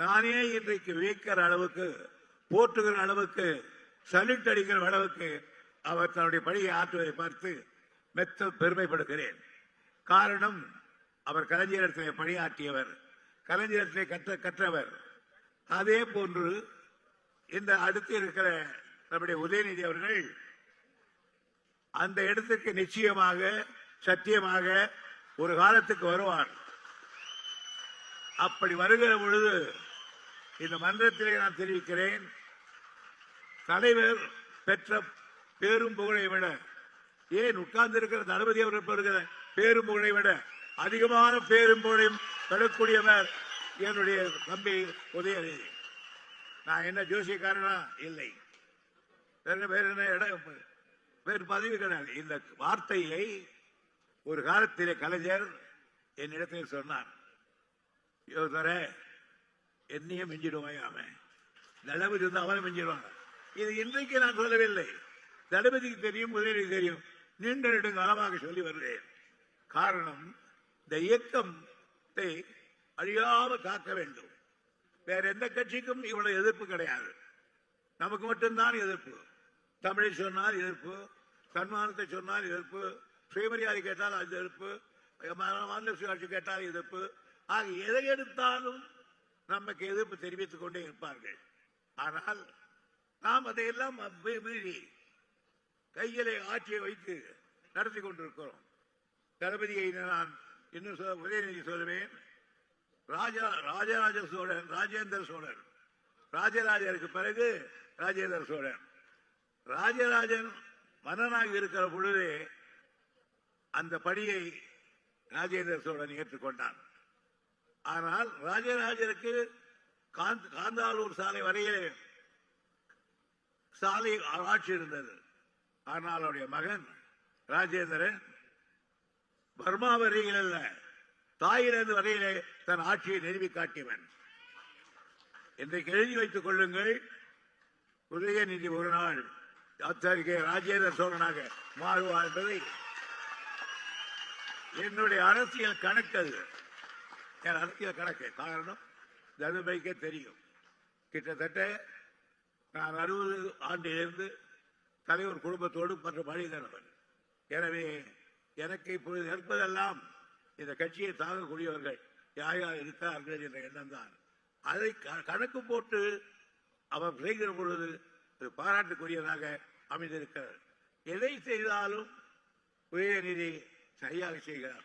நானே இன்றைக்கு வியக்கிற அளவுக்கு போற்றுகிற அளவுக்கு சல்யூட் அடிக்கிற அளவுக்கு அவர் தன்னுடைய பணியை ஆற்றுவதை பார்த்து மெத்த பெருமைப்படுகிறேன். காரணம் அவர் கலைஞரத்திலே பணியாற்றியவர் கலைஞரத்திலே கற்ற கற்றவர். அதே போன்று இந்த அடுத்து இருக்கிற நம்முடைய உதயநிதி அவர்கள் அந்த இடத்துக்கு நிச்சயமாக சத்தியமாக ஒரு காலத்துக்கு வருவார். அப்படி வருகிற பொழுது இந்த மன்றத்திலே நான் தெரிவிக்கிறேன் தலைவர் பெற்ற பேரும் புகழை விட ஏன் உட்கார்ந்திருக்கிற தளபதி அவர்கள் பெறுகிற பேரும் புகழை விட அதிகமான பேரும் புகழையும் பெறக்கூடியவர் என்னுடைய தம்பி உதயநிதி. நான் என்ன ஜோசியக்காரனா? இல்லை. வேற வேற என்ன இடம்? வேறு பதவி கிடையாது. இந்த வார்த்தையை ஒரு காலத்திலே கலைஞர் என்னிடத்தில் சொன்னார். யோசர என்னையும் மிஞ்சிடுவாய் அவன் தளபதி வந்து அவனை மிஞ்சிடுவாங்க. இது இன்றைக்கு நான் சொல்லவில்லை. தளபதிக்கு தெரியும் உதயநிதி தெரியும். நீண்ட நெடுங்காலமாக சொல்லி வருகிறேன். காரணம் இந்த இயக்கத்தை அழியாம காக்க வேண்டும். வேற எந்த கட்சிக்கும் இவ்வளவு எதிர்ப்பு கிடையாது. நமக்கு மட்டும்தான் எதிர்ப்பு. தமிழை சொன்னால் எதிர்ப்பு தன்மானத்தை சொன்னால் எதிர்ப்பு சுயமரியாதை கேட்டால் அது எதிர்ப்பு மாநில சுயாட்சி கேட்டால் எதிர்ப்பு. ஆக எதை எடுத்தாலும் நமக்கு எதிர்ப்பு தெரிவித்துக் கொண்டே இருப்பார்கள். ஆனால் நாம் அதையெல்லாம் மீறி கையிலே ஆட்சியை வைத்து நடத்தி கொண்டிருக்கிறோம். தளபதியை நான் இன்னும் உதயநிதி சொல்லுவேன். ராஜா ராஜராஜ சோழன் ராஜேந்திர சோழன். ராஜராஜருக்கு பிறகு ராஜேந்திர சோழன். ராஜராஜன் மன்னனாக இருக்கிற பொழுது அந்த பணியை ராஜேந்திர சோழன் ஏற்றுக்கொண்டான். ஆனால் ராஜராஜருக்கு காந்த்- காந்தாலூர் சாலை வரையிலே சாலை ஆட்சி இருந்தது. ஆனால் அவருடைய மகன் ராஜேந்திரன் பர்மா வரையில் அல்ல தாயிலிருந்து வரையிலே தன் ஆட்சியை நிறுவி காட்டியவன். இன்றைக்கு எழுதி வைத்துக் கொள்ளுங்கள். உதயநிதி ஒரு நாள் அத்தகைய ராஜேந்திர சோழனாக மாறுவார் என்பதை. என்னுடைய அரசியல் கணக்கு அது. என் அரசியல் கணக்கு. காரணம் தனுபைக்கே தெரியும். கிட்டத்தட்ட நான் அறுபது ஆண்டிலிருந்து தலைவர் குடும்பத்தோடு மற்ற பணிதனவன் எனவே எனக்கு இப்பொழுது இருப்பதெல்லாம் இந்த கட்சியை தாங்கக்கூடியவர்கள் யார் யார் இருக்கிறார்கள் என்ற எண்ணம் தான். அதை க- கணக்கு போட்டு அவர் செய்கிற பொழுது ஒரு பாராட்டுக்குரியதாக அமைந்திருக்கிறார் எதை செய்தாலும் உதயநிதி சரியாக செய்கிறார்.